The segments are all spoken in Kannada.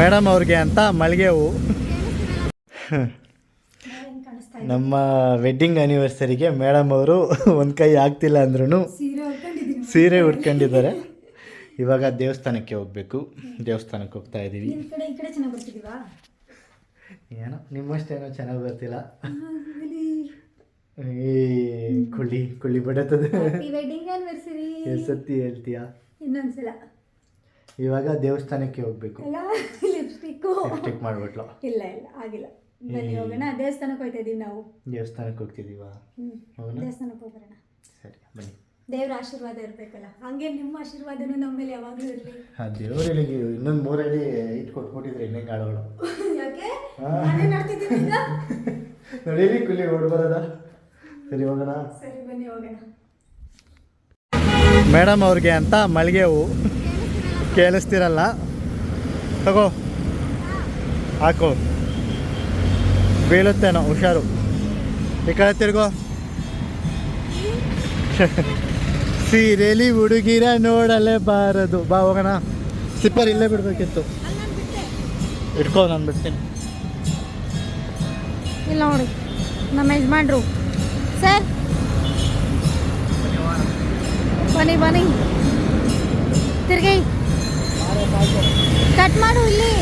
ಮೇಡಮ್ ಅವ್ರಿಗೆ ಅಂತ ಮಲ್ಲಿಗೆ ಹೂವು ನಮ್ಮ ವೆಡ್ಡಿಂಗ್ ಆ್ಯನಿವರ್ಸರಿಗೆ ಮೇಡಮ್ ಅವರು ಒಂದು ಕೈ ಆಗ್ತಿಲ್ಲ ಅಂದ್ರೂ ಸೀರೆ ಉಟ್ಕೊಂಡಿದ್ದಾರೆ. ಇವಾಗ ದೇವಸ್ಥಾನಕ್ಕೆ ಹೋಗಬೇಕು. ದೇವಸ್ಥಾನಕ್ಕೆ ಹೋಗ್ತಾ ಇದ್ದೀವಿ. ಈ ಈ ಏನೋ ನಿಮ್ಮಷ್ಟೇನೋ ಚೆನ್ನಾಗಿ ಬರ್ತಿಲ್ಲ. ಏ ಕುಳ್ಳಿ ಕುಳ್ಳಿ ಬಡತದ. ಸತಿ ಹೇಳ್ತೀಯಾ? ಇನ್ನೊಂದ್ಸಲ. ಇವಾಗ ದೇವಸ್ಥಾನಕ್ಕೆ ಹೋಗ್ಬೇಕು. ಎಲ್ಲ ಲಿಪ್ಸ್ಟಿಕ್ಕು ಲಿಪ್ಸ್ಟಿಕ್ ಮಾಡ್ಬಿಟ್ಲು. ಇಲ್ಲ ಇಲ್ಲ ಆಗಿಲ್ಲ. ಬನ್ನಿ ಹೋಗೋಣ. ದೇವಸ್ಥಾನಕ್ಕೆ ಹೋಗ್ತಾ ಇದೀವಿ ನಾವು. ದೇವಸ್ಥಾನಕ್ಕೆ ಹೋಗ್ತಿದೀವ? ಹೋಗೋಣ. ದೇವಸ್ಥಾನಕ್ಕೆ ಹೋಗೋಣ. ಸರಿ ಬನ್ನಿ. ದೇವ್ರ ಆಶೀರ್ವಾದ ಇರಬೇಕಲ್ಲ. ಹಂಗೆ ನಿಮ್ಮ ಆಶೀರ್ವಾದನೂ ನಮ್ಮ ಮೇಲೆ ಯಾವಾಗಲೂ ಇರಲಿ. ಆ ದೇವರಿಗೆ ಇನ್ನೊಂದು ಮೂರಡಿ ಇಟ್ಟು ಕೊಟ್ಬಿಟ್ಟಿದ್ರೆ ಇನ್ನೇ ಗಾಳಗಳು. ಯಾಕೆ? ಈಗ? ನಡೀರಿ ಕುಲ್ಲಿ ಓಡ್ಬರೋದ ಸರಿ ಹೋಗೋಣ. ಸರಿ ಬನ್ನಿ ಹೋಗೋಣ. ಮೇಡಮ್ ಅವ್ರಿಗೆ ಅಂತ ಮಲ್ಲಿಗೆ ಹೂವು ಕೇಳಿಸ್ತಿರಲ್ಲ. ತಗೋ. ಹಾಕು. ಬೀಳುತ್ತೇನೋ, ಹುಷಾರು. ಈ ಕಡೆ ತಿರ್ಗೋ. ಸೀರೆಲಿ ಹುಡುಗಿರ ನೋಡಲೇಬಾರದು ಬಾ, ಹೋಗೋಣ. ಸ್ಲಿಪ್ಪರ್ ಇಲ್ಲೇ ಬಿಡಬೇಕಿತ್ತು. ಇಟ್ಕೋ, ನಾನು ಬಿಡ್ತೀನಿ. ಇಲ್ಲ ನೋಡಿ. ನಮ್ಮ ಯಜಮಾನ್ರು. ಸರ್. ಬನ್ನಿ ಬನ್ನಿ. ತಿರ್ಗಿ. ಕಟ್ ಮಾಡು ಇಲ್ಲಿ.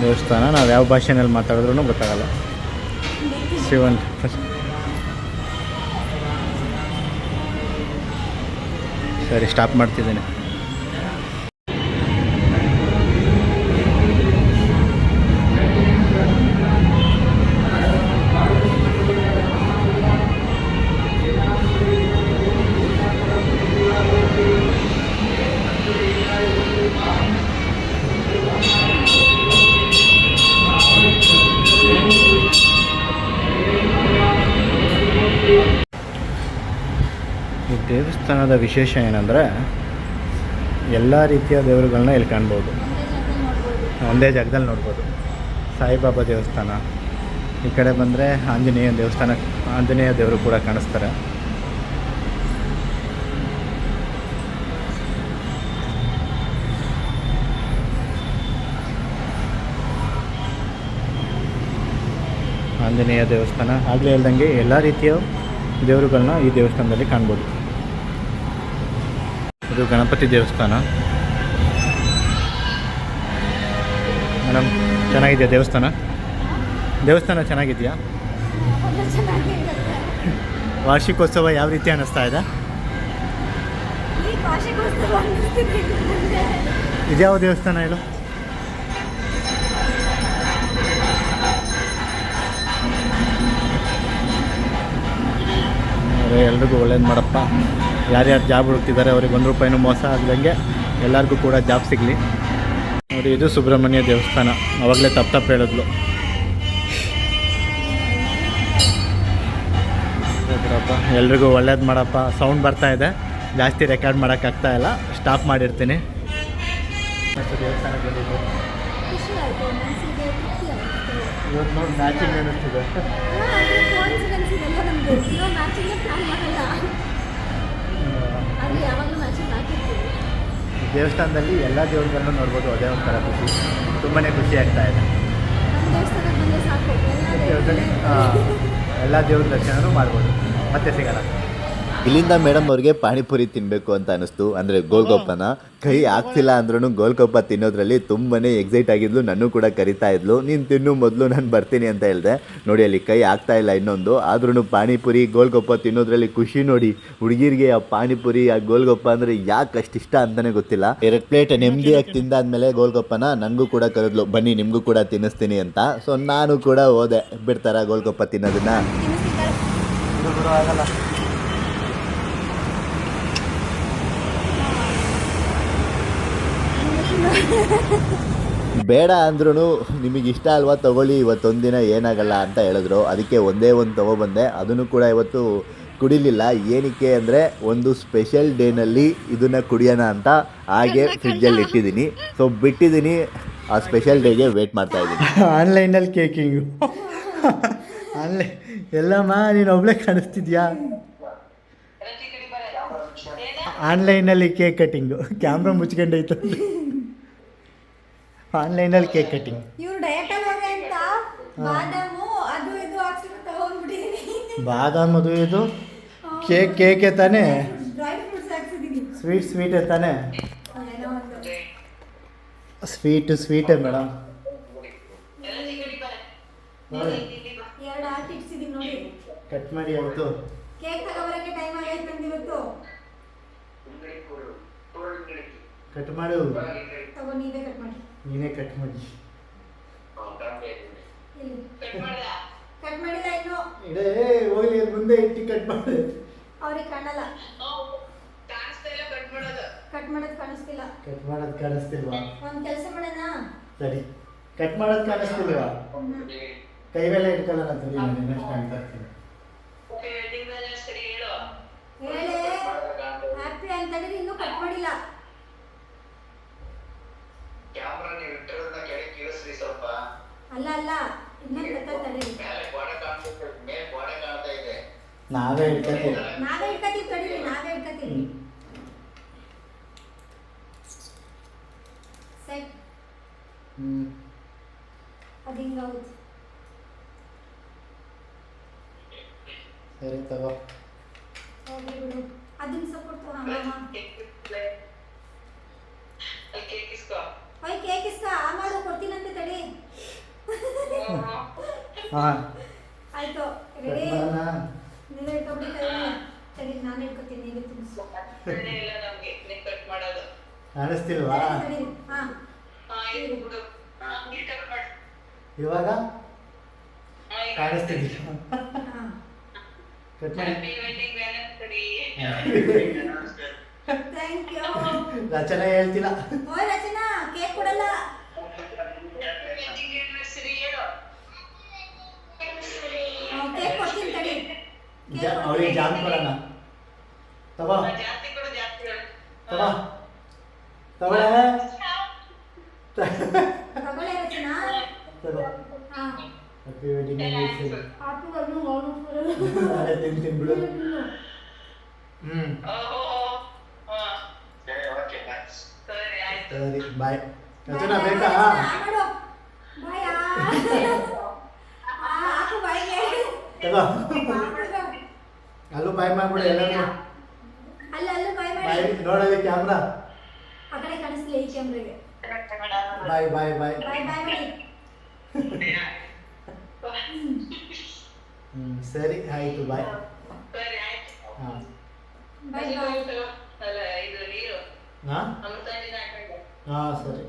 ದೇವಸ್ಥಾನ ನಾವು ಯಾವ ಭಾಷೆನಲ್ಲಿ ಮಾತಾಡಿದ್ರೂ ಗೊತ್ತಾಗಲ್ಲ. ಶಿವನ್. ಸರಿ ಸ್ಟಾಪ್ ಮಾಡ್ತಿದ್ದೀನಿ. ದೇವಸ್ಥಾನದ ವಿಶೇಷ ಏನಂದರೆ ಎಲ್ಲ ರೀತಿಯ ದೇವರುಗಳನ್ನ ಇಲ್ಲಿ ಕಾಣ್ಬೋದು. ಒಂದೇ ಜಾಗದಲ್ಲಿ ನೋಡ್ಬೋದು. ಸಾಯಿಬಾಬಾ ದೇವಸ್ಥಾನ, ಈ ಕಡೆ ಬಂದರೆ ಆಂಜನೇಯ ದೇವಸ್ಥಾನ, ಆಂಜನೇಯ ದೇವರು ಕೂಡ ಕಾಣಿಸ್ತಾರೆ. ಆಂಜನೇಯ ದೇವಸ್ಥಾನ ಆಗಲೇ ಇಲ್ದಂಗೆ ಎಲ್ಲ ರೀತಿಯ ದೇವರುಗಳನ್ನ ಈ ದೇವಸ್ಥಾನದಲ್ಲಿ ಕಾಣ್ಬೋದು. ಇದು ಗಣಪತಿ ದೇವಸ್ಥಾನ. ಮೇಡಮ್, ಚೆನ್ನಾಗಿದೆಯಾ ದೇವಸ್ಥಾನ? ದೇವಸ್ಥಾನ ಚೆನ್ನಾಗಿದೆಯಾ? ವಾರ್ಷಿಕೋತ್ಸವ ಯಾವ ರೀತಿ ಅನ್ನಿಸ್ತಾ ಇದೆ. ಇದ್ಯಾವ ದೇವಸ್ಥಾನ ಹೇಳು? ಎಲ್ರಿಗೂ ಒಳ್ಳೇದು ಮಾಡಪ್ಪ. ಯಾರ್ಯಾರು ಜಾಬ್ ಹುಡುಕ್ತಿದ್ದಾರೆ, ಅವ್ರಿಗೆ ಒಂದು ರೂಪಾಯಿನೂ ಮೋಸ ಆಗದಂಗೆ ಎಲ್ಲರಿಗೂ ಕೂಡ ಜಾಬ್ ಸಿಗಲಿ. ನೋಡಿ, ಇದು ಸುಬ್ರಹ್ಮಣ್ಯ ದೇವಸ್ಥಾನ. ಅವಾಗಲೇ ತಪ್ಪು ತಪ್ಪು ಹೇಳಿದ್ಲು. ಎಲ್ರಿಗೂ ಒಳ್ಳೇದು ಮಾಡಪ್ಪ. ಸೌಂಡ್ ಬರ್ತಾ ಇದೆ. ಜಾಸ್ತಿ ರೆಕಾರ್ಡ್ ಮಾಡೋಕ್ಕಾಗ್ತಾ ಇಲ್ಲ. ಸ್ಟಾಪ್ ಮಾಡಿರ್ತೀನಿ. ಇವತ್ತು ನೋಡಿ ಮ್ಯಾಚಿಂಗ್ ಅನ್ನಿಸ್ತಿದೆ ದೇವಸ್ಥಾನದಲ್ಲಿ ಎಲ್ಲ ದೇವರುಗಳನ್ನು ನೋಡ್ಬೋದು ಅದೇ ಒಂಥರ ಖುಷಿ. ತುಂಬಾ ಖುಷಿ ಆಗ್ತಾ ಇದೆ. ಎಲ್ಲ ದೇವ್ರ ದರ್ಶನನೂ ಮಾಡ್ಬೋದು. ಮತ್ತೆ ಸಿಗಲ್ಲ ಇಲ್ಲಿಂದ ಮೇಡಮ್ ಅವ್ರಿಗೆ ಪಾನಿಪುರಿ ತಿನ್ನಬೇಕು ಅಂತ ಅನಿಸ್ತು. ಅಂದರೆ ಗೋಲ್ಗೊಪ್ಪನ ಕೈ ಆಗ್ತಿಲ್ಲ ಅಂದ್ರೂ ಗೋಲ್ಗೊಪ್ಪ ತಿನ್ನೋದ್ರಲ್ಲಿ ತುಂಬನೇ ಎಕ್ಸೈಟ್ ಆಗಿದ್ಲು. ನಾನು ಕೂಡ ಕರಿತಾ ಇದ್ಲು. ನೀನು ತಿನ್ನು ಮೊದಲು, ನಾನು ಬರ್ತೀನಿ ಅಂತ ಹೇಳಿದೆ. ನೋಡಿ, ಅಲ್ಲಿ ಕೈ ಆಗ್ತಾ ಇಲ್ಲ ಇನ್ನೊಂದು. ಆದ್ರೂ ಪಾನಿಪುರಿ ಗೋಲ್ಗೊಪ್ಪ ತಿನ್ನೋದ್ರಲ್ಲಿ ಖುಷಿ ನೋಡಿ. ಹುಡುಗಿರಿಗೆ ಆ ಪಾನಿಪುರಿ, ಆ ಗೋಲ್ಗೊಪ್ಪ ಅಂದರೆ ಯಾಕೆ ಅಷ್ಟು ಇಷ್ಟ ಅಂತಲೇ ಗೊತ್ತಿಲ್ಲ. ಎರಡು ಪ್ಲೇಟ್ ನೆಮ್ಮದಿಯಾಗಿ ತಿಂದಾದ್ಮೇಲೆ ಗೋಲ್ಗೊಪ್ಪನ ನನಗೂ ಕೂಡ ಕರೆದ್ಲು. ಬನ್ನಿ, ನಿಮಗೂ ಕೂಡ ತಿನ್ನಿಸ್ತೀನಿ ಅಂತ. ಸೊ ನಾನು ಕೂಡ ಹೋದೆ. ಬಿಡ್ತಾರ ಗೋಲ್ಗೊಪ್ಪ ತಿನ್ನೋದನ್ನ? ಬೇಡ ಅಂದ್ರೂ ನಿಮಗೆ ಇಷ್ಟ ಅಲ್ವಾ ತಗೊಳ್ಳಿ ಇವತ್ತೊಂದಿನ ಏನಾಗಲ್ಲ ಅಂತ ಹೇಳಿದ್ರು. ಅದಕ್ಕೆ ಒಂದೇ ಒಂದು ತೊಗೊಬಂದೆ ಅದನ್ನು ಕೂಡ ಇವತ್ತು ಕುಡಿಲಿಲ್ಲ. ಏನಕ್ಕೆ ಅಂದರೆ ಒಂದು ಸ್ಪೆಷಲ್ ಡೇನಲ್ಲಿ ಇದನ್ನು ಕುಡಿಯೋಣ ಅಂತ ಹಾಗೆ ಫ್ರಿಡ್ಜಲ್ಲಿ ಇಟ್ಟಿದ್ದೀನಿ. ಸೊ ಬಿಟ್ಟಿದ್ದೀನಿ. ಆ ಸ್ಪೆಷಲ್ ಡೇಗೆ ವೇಟ್ ಮಾಡ್ತಾ ಇದ್ದೀನಿ. ಆನ್ಲೈನಲ್ಲಿ ಕೇಕಿಂಗು. ಆನ್ಲೈನ್ ಎಲ್ಲಮ್ಮ ನೀನು ಒಬ್ಳೆ ಕಾಣಿಸ್ತಿದ್ಯಾ? ಆನ್ಲೈನಲ್ಲಿ ಕೇಕ್ ಕಟ್ಟಿಂಗು ಕ್ಯಾಮ್ರಾ ಮುಚ್ಕೊಂಡೈತು ಆನ್ಲೈನಲ್ಲಿ ಕೇಕ್ ಕಟ್ಟಿಂಗ್. ಇವ್ರು ಡಯಟ್ ಅಲ್ಲಿ ಅಂತ ಬಾದಾಮು ಅದು ಇದು ಹಾಕ್ಸ್ಬಿಟ್ಟು ತಗೊಂಡ್ಬಿಟ್ಟಿದೀನಿ. ಬಾದಾಮ್ ಅದು ಇದು. ಕೇಕ್ ಕೇಕೆ ತಾನೇ? ಡ್ರೈ ಫ್ರೂಟ್ಸ್ ಹಾಕ್ಸಿದೀನಿ. ಸ್ವೀಟ್ ಸ್ವೀಟೇ ತಾನೇ? Sweet sweet madam. ಎರಡು ನೋಡಿ. ಕಟ್ ಮಾಡಿ ಆಯಿತು. ಕೇಕ್ ತಗೋಬರಕ್ಕೆ ಟೈಮ್ ಆಗೈತೆ ನಂದು ಇವತ್ತು ಕಟ್ ಮಾಡು. ತಗೋ ನೀವೇ ಕಟ್ ಮಾಡಿ. ನೀನೇ ಕಟ್ ಮಾಡಿ. ಕಟ್ ಮಾಡಿಲ್ಲ ಇನ್ನು. ಇಡೇ ಹೋಗ್ಲಿ ಅದ್ ಮುಂದೆ ಇಟ್ಟು ಕಟ್ ಮಾಡಿ. ಅವ್ರಿಗೆ ಕಾಣಲ್ಲ. ಕಟ್ ಮಾಡೋದು. ಕಾಣಿಸ್ತಿಲ್ಲ. ಕಟ್ ಮಾಡೋದು ಕಾಣಿಸ್ತಿಲ್ವಾ? ಒಂದು ಕೆಲಸ ಮಾಡೋಣ? ಸರಿ. ಕಟ್ ಮಾಡೋದು ಕಾಣಿಸ್ತಿಲ್ವಾ. ಕೈ ಮೇಲೆ ಇಟ್ಕೊಳ್ಳೋಣ ಸರಿ ನಾನು ಇರ್ತೀನಿ ಟೈಮ್ ತರ್ತೀನಿ ಹೇಳಿ. ಹ್ಯಾಪಿ ಅಂತಂದ್ರೆ ಇನ್ನೂ ಕಟ್ ಮಾಡಿಲ್ಲ. ಕಾಣ್ತಾ ಅಲ್ಲ ನಾವೇ ಇಟ್ಕೋತೀವಿ ನಾವೇ ಇಟ್ಕೋತೀವಿ ತಡೀರಿ ನಾವೇ ಇಟ್ಕೋತೀವಿ. Set hmm. ಅದು ಹಿಂಗಾಗುತ್ತೆ ಸರಿ ತಗೋ. ಹೋಗಿ ಬಿಡು. ಅದನ್ನ ಸಪೋರ್ಟ್ ಹಾಂ ಕೇಕ್ ಇಸ್ಕೋ. ಹೋಯ್ ಕೇಕ್ ಇಸ್ಕೋ. ಆ ಮಾಡು ಕೊಡ್ತೀನಂತೆ ತಡಿ. ಹಾಂ. ಆಯ್ತು ರೆಡಿ ನೀವೇ ಇಟ್ಕೊಂಬಿಡಿ ತಡಿ ನಾನು ಇಟ್ಕೊತೀನಿ ತಿನ್ನಿಸು ಮಾಡೋದು. ಕಾಣಿಸ್ತಿಲ್ವಾ? ಇವಾಗ? ಹಾಂ ಕಟ್ ಮಾಡಿ. ಥ್ಯಾಂಕ್ ಯು ರಚನೆ ಹೇಳ್ತಿಲ್ಲ ಓ ರಚನಾ ಕೇಕ್ ಕೊಡಲ್ಲ. ಅವಳಿಗೆ ಜಾಮ್ ಕೊಡೋಣ ತಗೋ ಹಾ, ಜಾಸ್ತಿ ಕೊಡು ಜಾಸ್ತಿ ಕೊಡು ತಗೋ ತಗೊಳ್ಳೆ ತಗೊಳ್ಳೆ ರಚನಾ ತಗೋ ಹಾಂ ಹ್ಯಾಪಿ ವೆಡ್ಡಿಂಗ್ ಆನಿವರ್ಸರಿ ಆಟು ಅನ್ನು ಅವನು ನಾಳೆ ತಿಂತೀನಿ ಬಿಡು ಹ್ಞೂ ಓಹೋ ಹಾ ಸರಿ ಓಕೆ ಸರಿ ಆಯ್ತು ಸರಿ ಬಾಯ್ ರಚನಾ ಬೇಕಾ ಮಾಡು ಬಾಯ್ ಹಾಕು ಬಾಯ್ಗೆ ತಗೋ ಮಾಡ್ಬಿಡು. ಅಲ್ಲೂ ಬಾಯ್ ಮಾಡ್ಬಿಡು ಎಲ್ಲರೂ ಅಲ್ಲ ಅಲ್ಲ ಬಾಯ್ ಬಾಯ್ ಮಾಡಿ ನೋಡಲಿ ಕ್ಯಾಮ್ರಾ ಆ ಕಡೆ ಕಾಣಿಸ್ಲಿಲ್ಲ ಈ ಕ್ಯಾಮ್ರಾಗೆ ಬಾಯ್ ಬಾಯ್ ಬಾಯ್ ಬಾಯ್ ಬಾಯ್ ಮಾಡಿ ಹ್ಞೂ ಸರಿ ಆಯಿತು ಬಾಯ್ ಸರಿ ಆಯ್ತು ಹಾಂ ಬಾಯ್ ಬಾಯ್ ಅಲ್ಲ ಇದು ನೀರು ಹಾಂ ಅಮೃತ ನೀರು ಹಾಕೊಂಡು ಹಾಂ ಸರಿ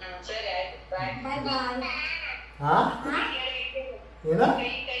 ಹ್ಮ್ ಸರಿ ಆಯ್ತು ಬಾಯ್ ಬಾಯ್ ಬಾಯ್ ಹಾಂ ಏನ ಕೈ ಕೈ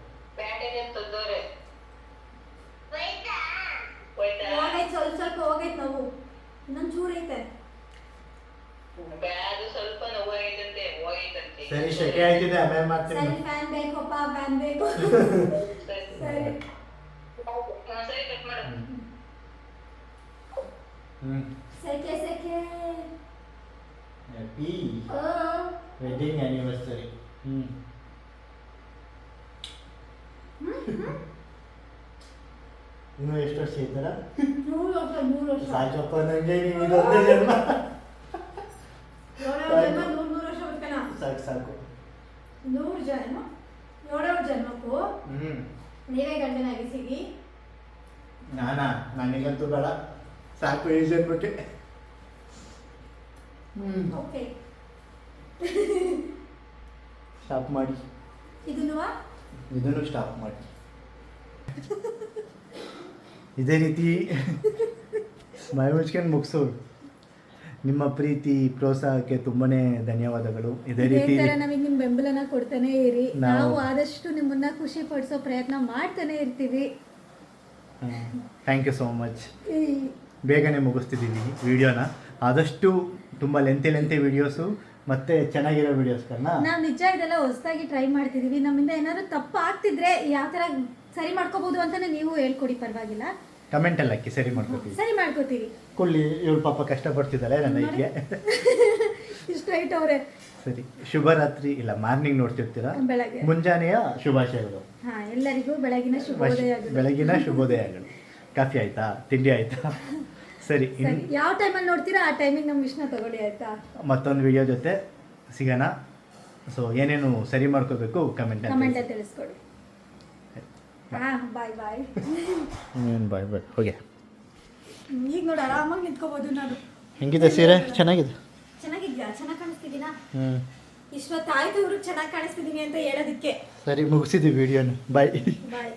ಸರಿ ಶೆಕೆ ಆಯ್ತಿದೆ ಆಮೇಲೆ ಮಾಡ್ತೀನಿ ಸರಿ ಫ್ಯಾನ್ ಬೇಕಪ್ಪ ಫ್ಯಾನ್ ಬೇಕು ಸರಿ ಸರಿ ಕಟ್ ಮಾಡು ಹ್ಞೂ ಸೆಕೆ ಸೆಕೆ ಹ್ಯಾಪಿ ಓ ವೆಡ್ಡಿಂಗ್ ಆನಿವರ್ಸರಿ ಹ್ಞೂ ಇನ್ನೂ ಎಷ್ಟು ವರ್ಷ ಇದ್ದಾರ ನೂರು ವರ್ಷ ನೂರು ವರ್ಷ ಸಾಕಪ್ಪ ನಂಗೆ ನೀವು ಇದೊಂದೇ ಜನ್ಮ ಏಳೇಳು ಜನ್ಮ ನೂರು ನೂರು ವರ್ಷ ಬದುಕಣ ಸಾಕು ಸಾಕು ನೂರು ಜನ್ಮ? ಏಳೇಳು ಜನ್ಮಕ್ಕೂ? ನೀವೇ ಗಂಡನಾಗಿ ಸಿಗಿ ನಾನಾ? ನನಗಂತೂ ಬೇಡ. ಸಾಕು ಈ ಜನ್ಮಕ್ಕೆ. ಓಕೆ. ಸ್ಟಾಪ್ ಮಾಡಿ. ಇದನ್ನು ಇದನ್ನು ಸ್ಟಾಪ್ ಮಾಡಿ. ಇದೇ ರೀತಿ ಮೈ ಮುಚ್ಕೊಂಡು ಮುಗಿಸು ನಿಮ್ಮ ಪ್ರೀತಿ ಪ್ರೋತ್ಸಾಹಕ್ಕೆ ತುಂಬಾನೇ ಧನ್ಯವಾದಗಳು. ಇದೇ ರೀತಿ ನಮಗೆ ನಿಮ್ ಬೆಂಬಲನ ಕೊಡ್ತಾನೆ ಇರಿ. ನಾವು- ಆದಷ್ಟು ನಿಮ್ಮನ್ನ ಖುಷಿ ಪಡಿಸೋ ಪ್ರಯತ್ನ ಮಾಡ್ತಾನೆ ಇರ್ತೀವಿ. ಥ್ಯಾಂಕ್ ಯು ಸೋ ಮಚ್ ಬೇಗನೆ ಮುಗಿಸ್ತಿದ್ದೀನಿ ವಿಡಿಯೋನ. ಆದಷ್ಟು ತುಂಬಾ ಲೆಂತಿ ಲೆಂತಿ ವಿಡಿಯೋಸು ಮತ್ತೆ ಚೆನ್ನಾಗಿರೋ ವಿಡಿಯೋಸ್ಗಳನ್ನ ನಾವು ನಿಜ ಇದೆಲ್ಲ ಹೊಸದಾಗಿ ಟ್ರೈ ಮಾಡ್ತಿದೀವಿ. ನಮ್ಮಿಂದ ಏನಾದ್ರು ತಪ್ಪು ಆಗ್ತಿದ್ರೆ ಯಾವ ತರ ಸರಿ ಮಾಡ್ಕೋಬಹುದು ಅಂತಾನೆ ನೀವು ಹೇಳ್ಕೊಡಿ ಪರವಾಗಿಲ್ಲ. ಕಮೆಂಟಲ್ಲಿ ಹಾಕಿ ಸರಿ ಮಾಡ್ಕೋತೀವಿ. ಸರಿ ಮಾಡ್ಕೋತೀವಿ. ಕೊಳ್ಳಿ ಇವಳು ಪಾಪ ಕಷ್ಟಪಡ್ತಿದ್ದಾಳೆ ನನ್ನ ಹೀಗೆ ಇಷ್ಟ ಅವ್ರೆ. ಸರಿ ಶುಭರಾತ್ರಿ ಇಲ್ಲ ಮಾರ್ನಿಂಗ್ ನೋಡ್ತಿರ್ತೀರಾ? ಬೆಳಗ್ಗೆ. ಮುಂಜಾನೆಯ ಶುಭಾಶಯಗಳು ಹಾ ಎಲ್ಲರಿಗೂ ಬೆಳಗಿನ ಶುಭೋದಯಗಳು ಬೆಳಗಿನ ಶುಭೋದಯಗಳು ಕಾಫಿ ಆಯ್ತಾ? ತಿಂಡಿ ಆಯ್ತಾ? ಸರಿ ಸರಿ ಯಾವ ಟೈಮಲ್ಲಿ ನೋಡ್ತೀರಾ? ಆ ಟೈಮಿಗೆ ನಮ್ಮ ವಿಷ್ಣ ತಗೊಳ್ಳಿ ಆಯ್ತಾ? ಮತ್ತೊಂದು ವಿಡಿಯೋ ಜೊತೆ ಸಿಗೋಣ. ಸೊ ಏನೇನು ಸರಿ ಮಾಡ್ಕೋಬೇಕು ಕಮೆಂಟ್ ಕಮೆಂಟ್ ತಿಳಿಸ್ಕೊಡಿ. ಹಾ ಬಾಯ್ ಬಾಯ್ ಬಾಯ್ ಬಾಯ್ ಹೋಗಿ. ಈಗ ನೋಡಿ ಆರಾಮಾಗಿ ನಿಂತ್ಕೋಬೋದು ನಾನು ಹೆಂಗಿದೆ ಸೀರೆ? ಚೆನ್ನಾಗಿದೆ? ಚೆನ್ನಾಗಿದ್ಯಾ? ಚೆನ್ನಾಗಿ ಕಾಣಿಸ್ತಿದ್ದೀನಾ? ಹ್ಞೂ ಇಷ್ಟೊತ್ತಾಯ್ತು ಇವ್ರಿಗೆ ಚೆನ್ನಾಗಿ ಕಾಣಿಸ್ತಿದ್ದೀನಿ ಅಂತ ಹೇಳೋದಕ್ಕೆ. ಸರಿ ಮುಗಿಸಿದ್ವಿ ವಿಡಿಯೋನ. ಬಾಯ್ ಬಾಯ್